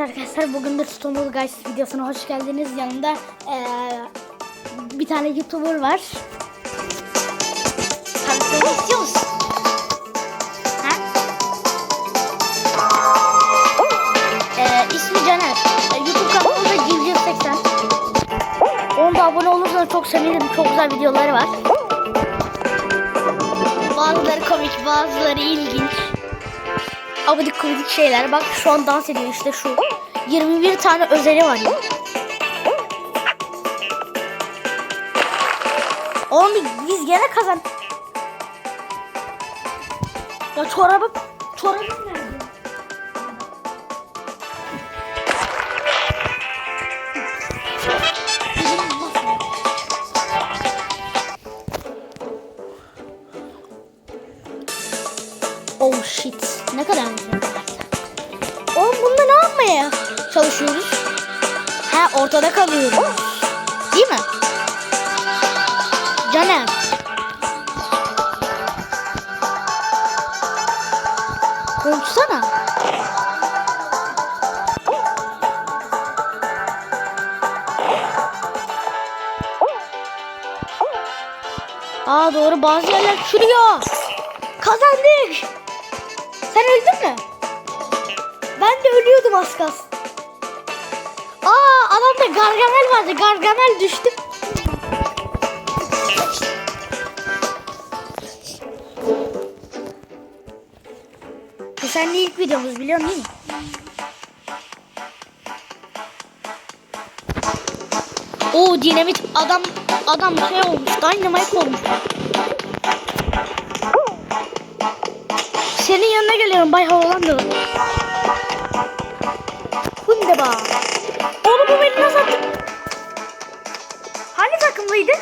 Arkadaşlar bugün de Stonewall Guys videosuna hoş geldiniz. Yanımda eee, bir tane YouTuber var. Tanıtmak istiyor musun? Ha? İsmi Caner. Eee, YouTube kanalı da Civciv 80. Onun da abone olursanız çok sevinirim. Çok güzel videoları var. Bazıları komik, bazıları ilginç abidik kubidik şeyler. Bak şu an dans ediyor işte şu. 21 tane özeli var ya. Oğlum biz gene kazan. Ya çorabı çorabım nerede? Shit. Ne kadar güzel. Oğlum bunda ne yapmaya çalışıyoruz? Ha ortada kalıyoruz. Değil mi? Caner. Konuşsana. Aa doğru bazı yerler çürüyor. Kazandık. Sen öldün mü? Ben de ölüyordum az kalsın. Aa adamda Gargamel vardı. Gargamel düştü. Bu seninle ilk videomuz değil mi? Oo dinamit adam adam şey olmuş. Dynamite olmuş. Senin yanına geliyorum Bay Havalandı. Hundeba. Oğlum bu beni nasıl attı? Hangi takımlıydı?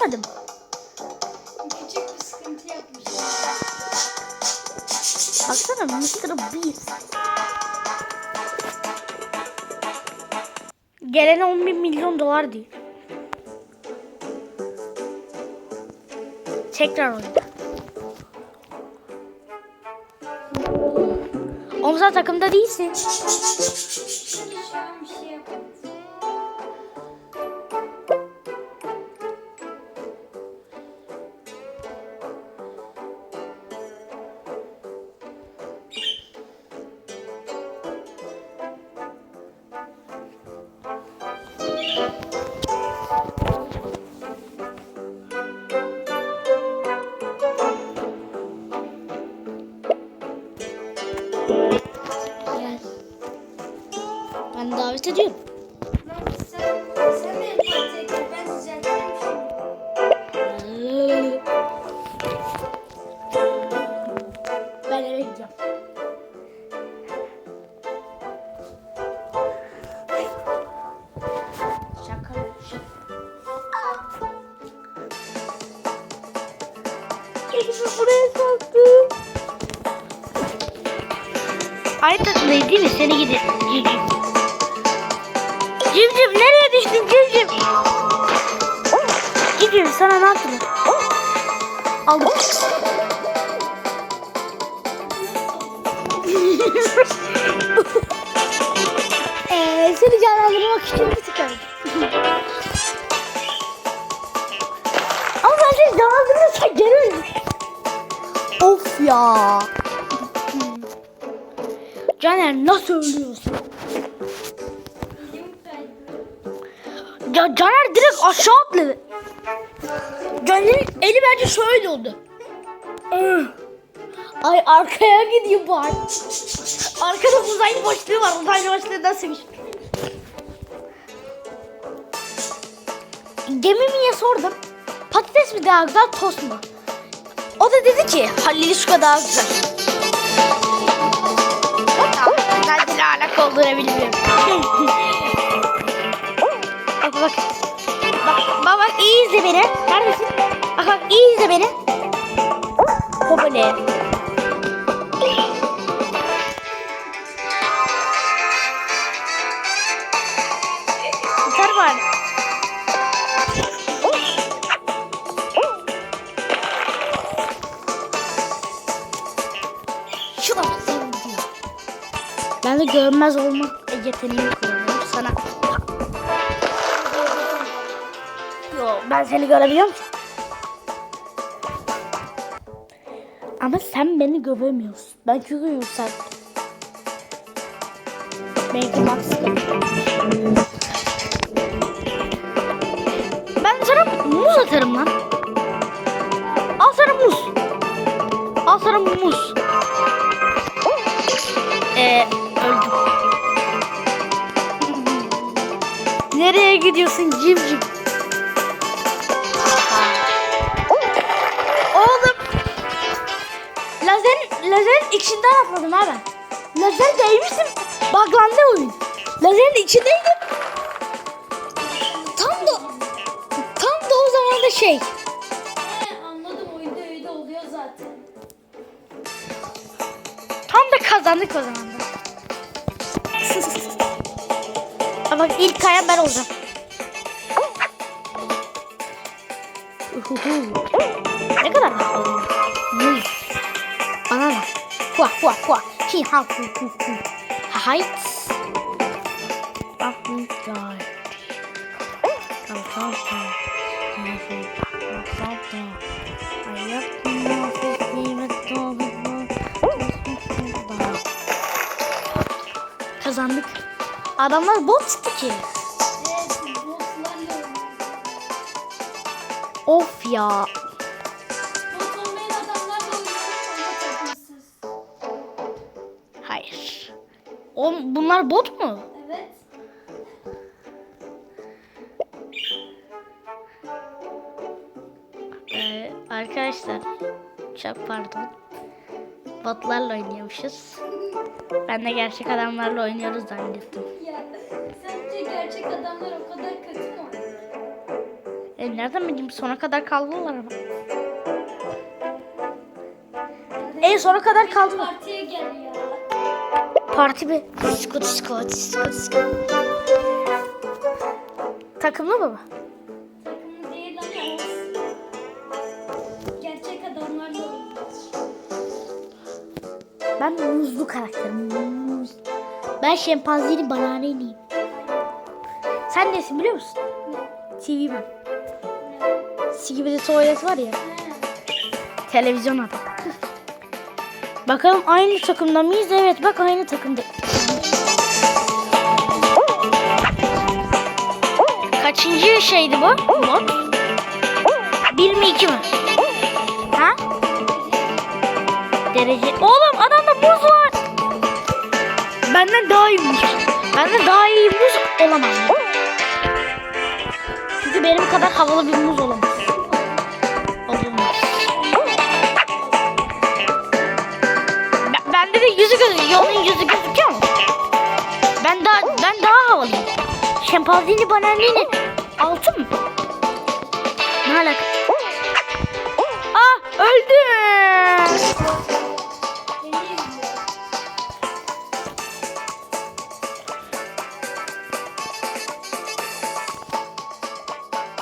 Yapmadım. Küçük bir sıkıntı yapmış. Baksana Mr. Beast. Gelene 11 milyon dolar diyor. Tekrar. Oğlum sen takımda değilsin. Soktum. Aynı takımdayız değil mi? Seni gidin. Civciv. Civciv nereye düştün civciv? Civciv sana ne yaptım? Aldım. Eee seni canlandırmak için bir tık öldüm. Ama ben seni canlandırırsan geri. Of ya. Caner nasıl ölüyorsun? Ya Caner direkt aşağı atladı. Caner'in eli bence şöyle oldu. Ay arkaya gidiyor ay. Arkada uzaylı boşluğu var. Uzaylı boşluğu nasıl bir şey? Gemimiye sordum. Patates mi daha güzel, tost mu? O da dedi ki Halilişka daha güzel. Ben dil alaka olduğunu bilmiyorum. bak bak. Bak bak bak iyi izle beni. Neredesin? Bak bak iyi izle beni. Popüler. Ben de görmez olmak yeteneğini kullanıyorum sana. Yo ben seni görebiliyor musun? Ama sen beni göremiyorsun. Ben çünkü yüksek. Belki max. Ben sana muz atarım lan. Al sana muz. Al sana muz. Öldüm. Nereye gidiyorsun civciv? Oğlum. Lazerin, lazerin içinden atladım ha ben. Lazer değmiştim. Buglandı oyun. Lazerin içindeydim. Tam da tam da o zaman da şey. Anladım oyunda öyle oluyor zaten. Tam da kazandık o zaman. Ama bak ilk kayan ben olacağım. Uhuhu. ne kadar havalı. Muz. Banana. Hua hua hua. Hi ha hu hu hu. Ha hayt. Kazandık. Adamlar bot çıktı ki. Of ya. Hayır. O, bunlar bot mu? Evet. Ee, arkadaşlar çok pardon. Botlarla oynuyormuşuz. Ben de gerçek adamlarla oynuyoruz zannettim. Ya sence gerçek adamlar o kadar kötü mü? E, nereden bileyim sona kadar kaldılar ama. En sona kadar kaldılar. Partiye gel ya. Parti bir. Skot skot skot skot. Takımlı mı bu? Karakterim. Ben şempanzeli bananeliyim. Sen nesin biliyor musun? TV ben. Skibidi tuvalet var ya. Televizyon adı. Bakalım aynı takımda mıyız? Evet bak aynı takımda. Kaçıncı şeydi bu? Mod? Bir mi iki mi? Ha? Derece. Oğlum var. Benden daha iyi muz. Benden daha iyi muz olamaz. Çünkü benim kadar havalı bir muz olamaz. Olamaz. Ben- Bende de yüzü gözüküyor. Onun yüzü gözüküyor mu? Ben daha ben daha havalıyım. Şempanzini bananini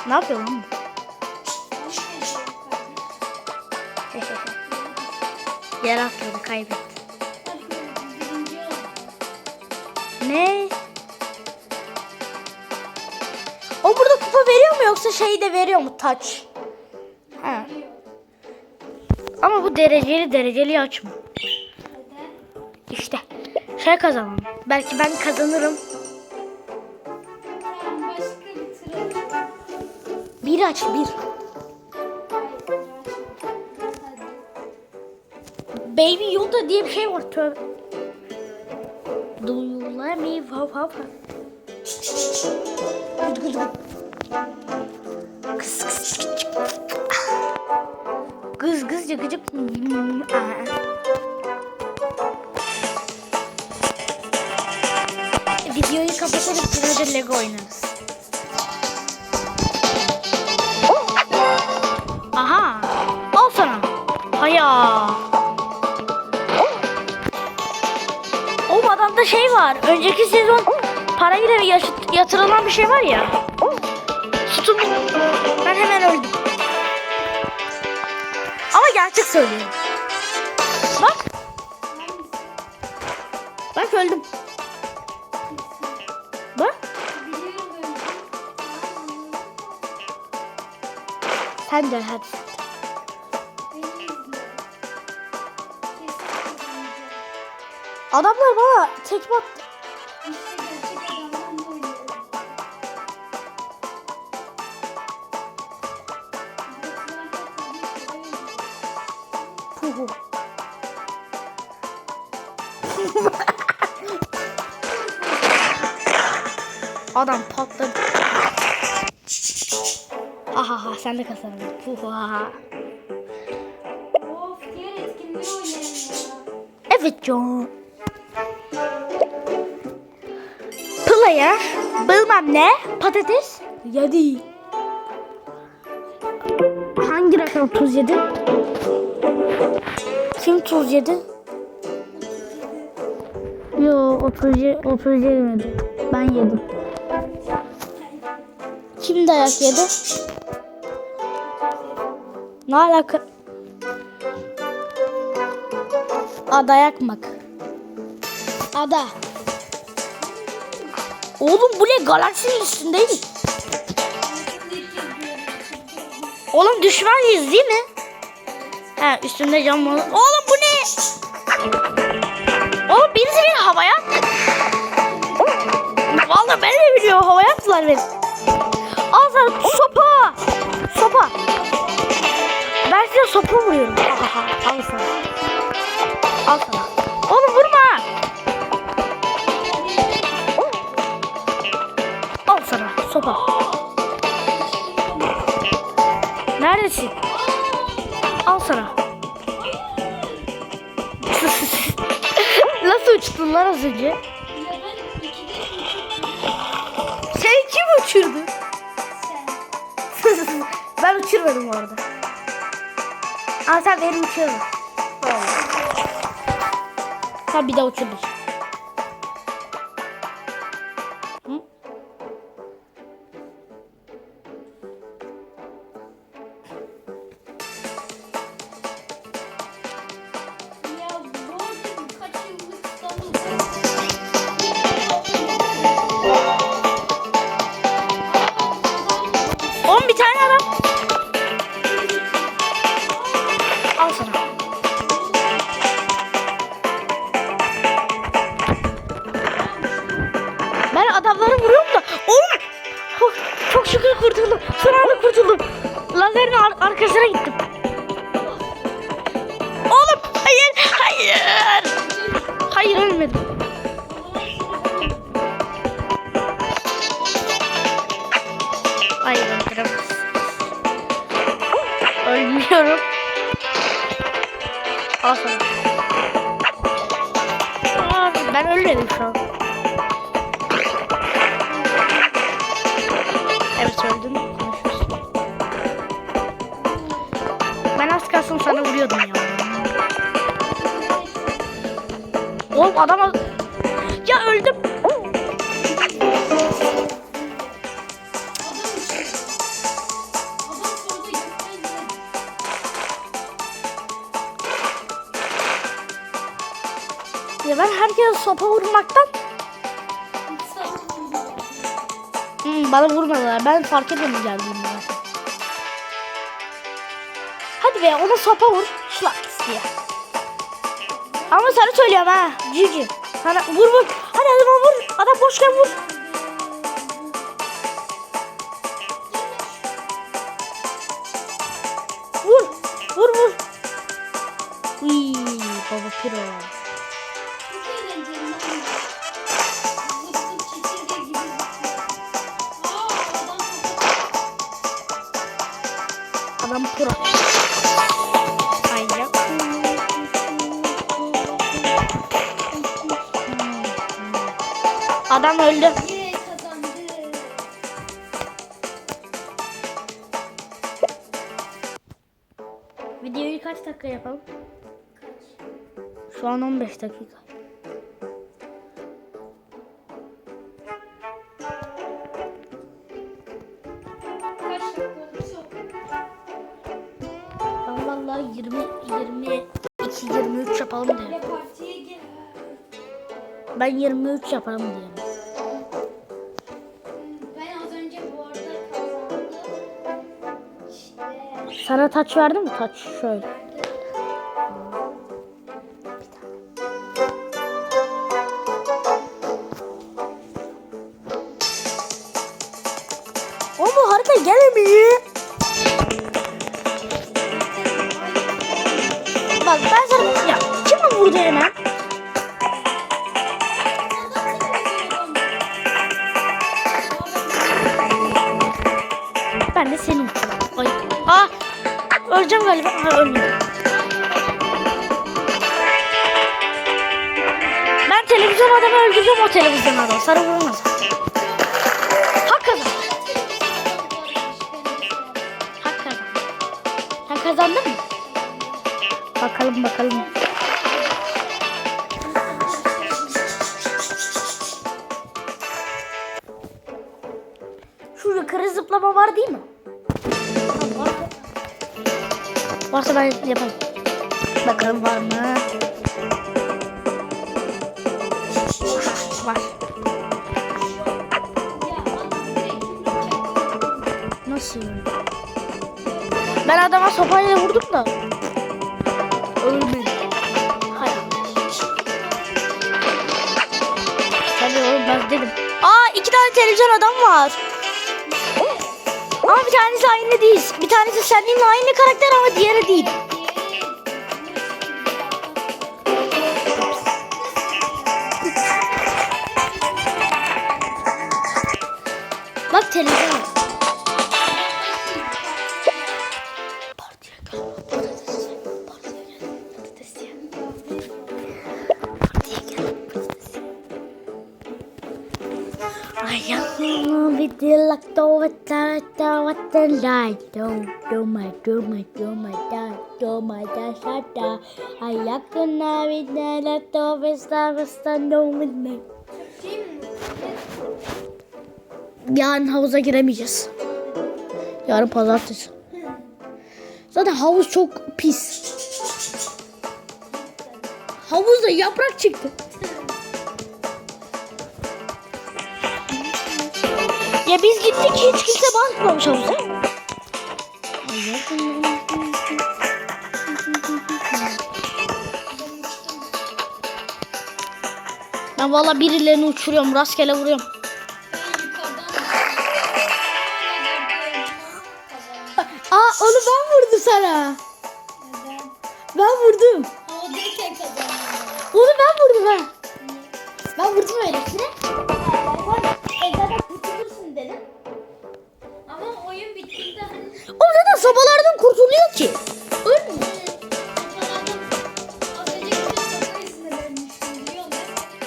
Ne yapıyor lan bu? Yer atladı kaybetti. Ne? O burada kupa veriyor mu yoksa şey de veriyor mu taç? Ha. Ama bu dereceli dereceli açma. İşte şey kazanalım. Belki ben kazanırım. Aç bir. Baby Yoda diye bir şey var. Tövbe. Do you let me gıd gıd. Kıs kıs kıs. Kız kız yakıcık. Videoyu kapatırız. Biraz da Lego oynarız. Şey var. Önceki sezon parayla yatırılan bir şey var ya. Sütun. Ben hemen öldüm. Ama gerçek söylüyorum. Bak. Bak öldüm. Bak. Sen de hadi. Adamlar bana tekme attı. Puhu. Adam patladı. Ha ha ha sen de kazandın. Puhu. Of diğer etkinliği oynayalım ya. Evet John. Player bilmem ne patates yedi. Hangi rakam tuz yedi? Kim tuz yedi? Yo o tuz, ye- o tuz yemedi. Ben yedim. Kim dayak yedi? Ne alaka? Ada yakmak. Ada. Oğlum bu ne? Galaksinin üstündeyiz. Oğlum düşmanıyız değil mi? He üstünde cam var. Oğlum bu ne? Oğlum birisi beni havaya attı. Vallahi ben de biliyorum havaya attılar beni. Al sana sopa. Sopa. Ben size sopa vuruyorum. Al sana. Al sana. Neredesin? Al sana. Nasıl uçtun lan az önce? Seni kim uçurdu? Sen. ben uçurmadım bu arada. Ama sen beni uçurdun. Sen bir daha uçurdun. Al sana. Ben ölmedim şu an. Evet öldüm. Konuşuruz. Ben az kalsın sana vuruyordum ya. Oğlum adam... bana vurmadılar. Ben fark etmedim geldiğimde. Hadi be ona sopa vur. Şlak diye. Ama sana söylüyorum ha. Cici. Sana vur vur. Hadi adama vur. Adam boşken vur. Vur. Vur vur. Uy, baba piro. öldü. Videoyu kaç dakika yapalım? Kaç? Şu an 15 dakika. Kaç dakika ben vallahi 20 22 23 yapalım diye. Ben 23 yaparım diye. Sana taç verdim mi? Taç şöyle. O bu harita gelemiyor. Bak ben sana ya kim vurdu hemen? Ben de senin. Ay. Aa! Öleceğim galiba. Ha ölmedim. Ben televizyon adamı öldüreceğim o televizyon adamı. Sarı vuramaz. Hak kazan. Hak kazan. Sen kazandın mı? Bakalım bakalım. Ben yapayım. Bakalım var mı? Var. Nasıl? Ben adama sopayla vurdum da. Ölmedi. Hayır. Tabii oğlum ben dedim. Aa iki tane televizyon adam var. Ama bir tanesi aynı değil. Bir tanesi seninle aynı karakter ama diğeri değil. Bak televizyon. Ve telay. Do do my do my do my da do my da sa da. Ayaklarımı bir dilakta ve tarafta do with me. Yarın havuza giremeyeceğiz. Yarın pazartesi. Zaten havuz çok pis. Havuzda yaprak çıktı. Ya biz gittik hiç kimse bakmamış havuza. Ben valla birilerini uçuruyorum, rastgele vuruyorum.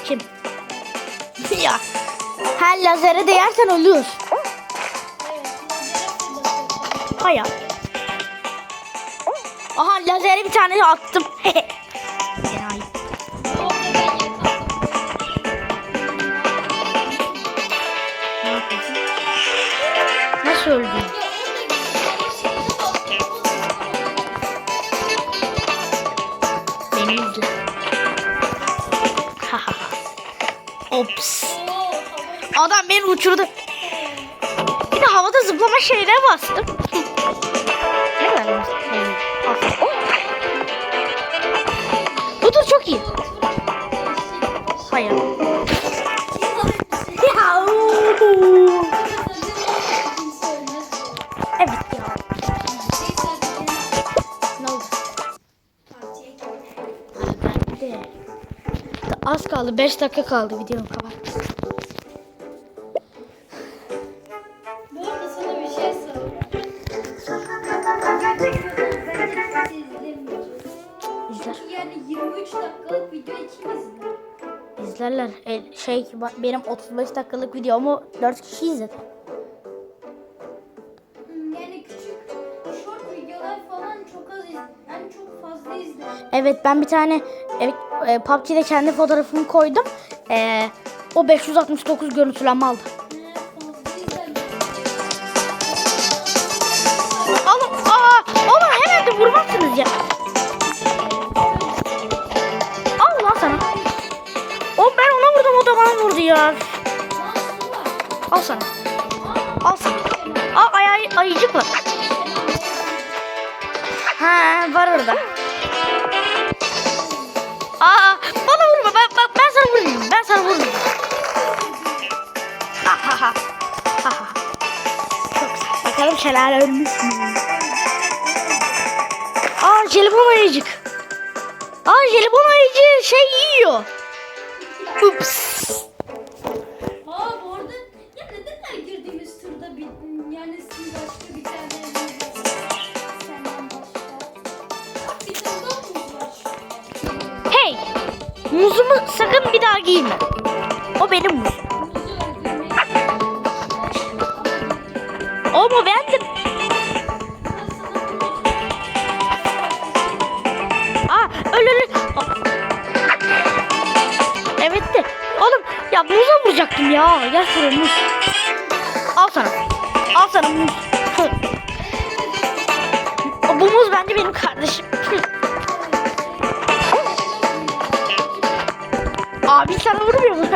Kim? ya. Her lazere değersen fırlatıyor. Hayır. Aha lazere bir tane attım. kaldı. 5 dakika kaldı. Videonun kapat. Bu arada sana bir şey soracağım. İzler. Yani 23 dakikalık video kim izler? İzlerler. E, şey benim 35 dakikalık videomu 4 kişi izledi. Hmm, Yani küçük short videolar falan çok az iz yani çok fazla izler. Evet ben bir tane evet, ee, e, PUBG'de kendi fotoğrafımı koydum. E, o 569 görüntülenme aldı. Ama, aa, ama hemen de vurmazsınız ya. Al lan sana. O ben ona vurdum o da bana vurdu ya. Al sana. Al sana. Aa ay, ay, ayıcık var. Ha var orada. Aa bana vurma ben, ben, ben sana vurmayayım. Ben sana vurmayayım. Bakalım şelale ölmüş mü? Aa jelibon ayıcık. Aa jelibon ayıcı şey yiyor. Ups. Ya muza vuracaktım ya. Gel sana muz. Al sana. Al sana muz. Bu muz bence benim kardeşim. Abi sana vurmuyor mu?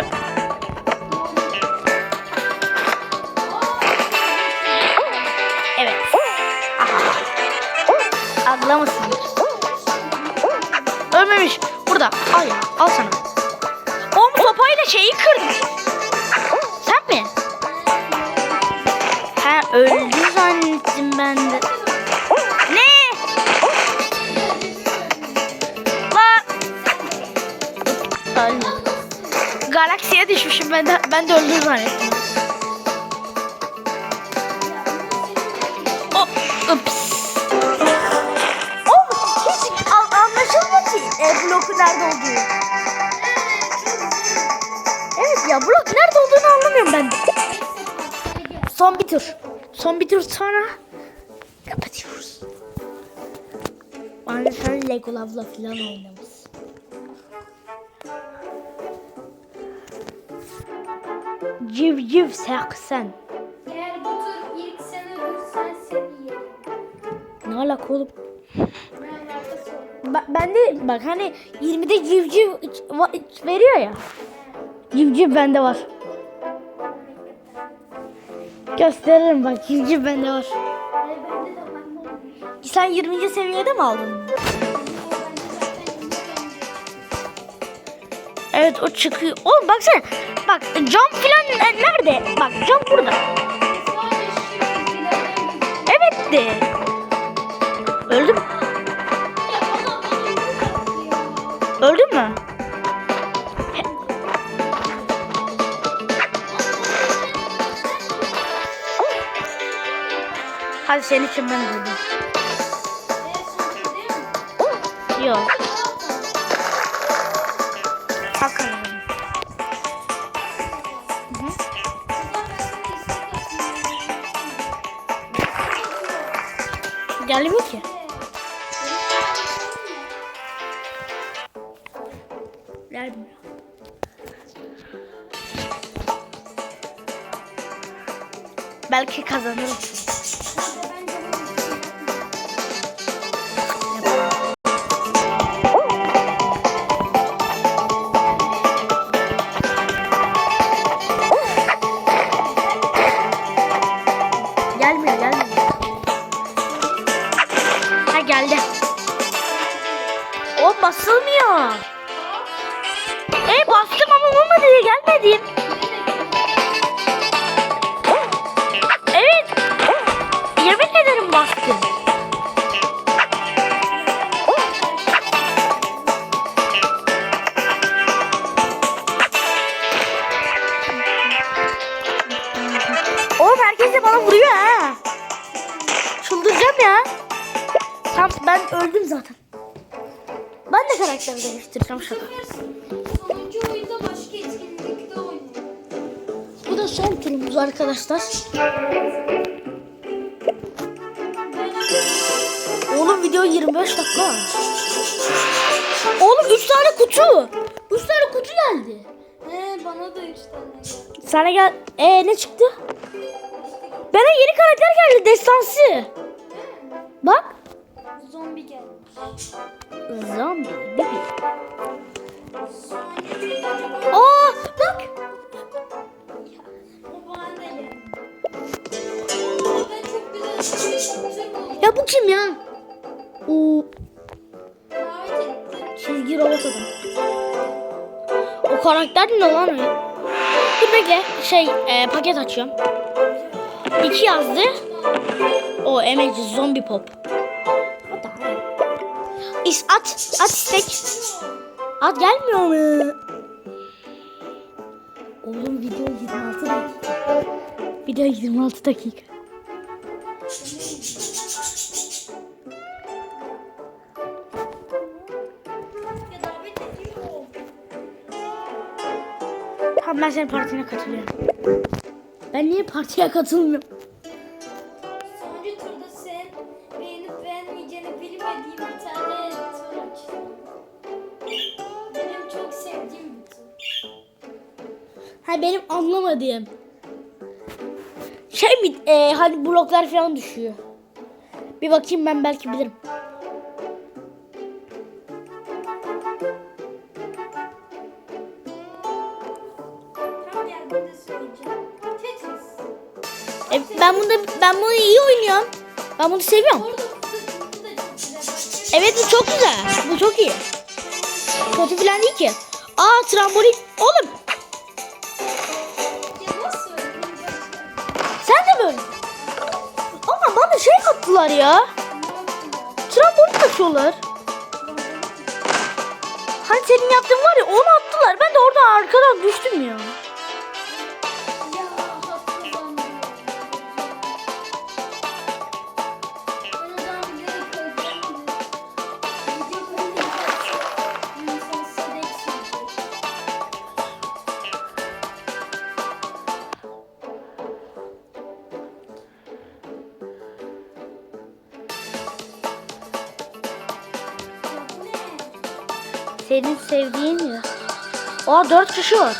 Öldü. Galaksiye düşmüşüm ben de ben de öldüm zannettim. O, ups. Oğlum hiç an- ki e, blokun nerede olduğu. Evet ya blok nerede olduğunu anlamıyorum ben de. Son bir tur. Son bir tur sonra kapatıyoruz. Bana sen Lego Love'la falan oynamış. Civciv seksen. Eğer bu tur ilk sen ölürsen seni yerim. Ne alaka oğlum? Ben ben de bak hani 20'de civciv veriyor ya. Civciv bende var. Gösteririm bak civciv bende var. Sen 20. seviyede mi aldın? Evet o çıkıyor. Oğlum baksana. Bak cam filan nerede? Bak cam burada. Evet de. Öldüm. Öldün mü? Hadi senin için ben öldüm. Yok. Atayım. Gelmiyor ki. Gelmiyor. Belki kazanırım. Tam ben öldüm zaten. Ben de karakter değiştireceğim şaka. Sonuncu oyunda başka etkinlikte. Bu da son turumuz arkadaşlar. Oğlum video 25 dakika. Oğlum 3 tane kutu. 3 tane kutu geldi. He bana da üç tane geldi. Sana gel. Ee ne çıktı? Bana yeni karakter geldi destansı. Bak zombi gelmiş. Zombi bibi. Aa bak. Ya bu kim ya? Oo. Çizgi robot adam. O karakter ne lan? Dur bekle. Şey e, paket açıyorum. İki yazdı. O emeci zombi pop. İs at at istek. At gelmiyor mu? Oğlum video 26 dakika. Video 26 dakika. Tamam ben senin partine katılıyorum. Ben niye partiye katılmıyorum? Benim anlamadığım. Şey mi? e, hani bloklar falan düşüyor. Bir bakayım ben belki bilirim. E, ben bunu ben bunu iyi oynuyorum. Ben bunu seviyorum. Evet bu çok güzel. Bu çok iyi. Kötü falan değil ki. Aa trambolin. Oğlum bana şey attılar ya. Trambolin atıyorlar. Hani senin yaptığın var ya onu attılar. Ben de orada arkadan düştüm ya. Senin sevdiğin ya. Aa dört kişi var.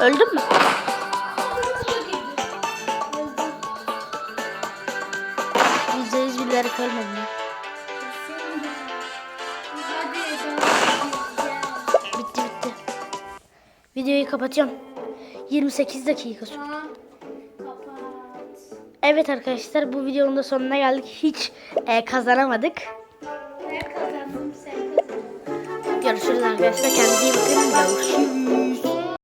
Öldün mü? Yüzde yüz bilerek ölmedim. Bitti bitti. Videoyu kapatıyorum. 28 dakika sürdü. Evet arkadaşlar bu videonun da sonuna geldik. Hiç e, kazanamadık. Görüşürüz arkadaşlar. Kendinize iyi bakın. Görüşürüz.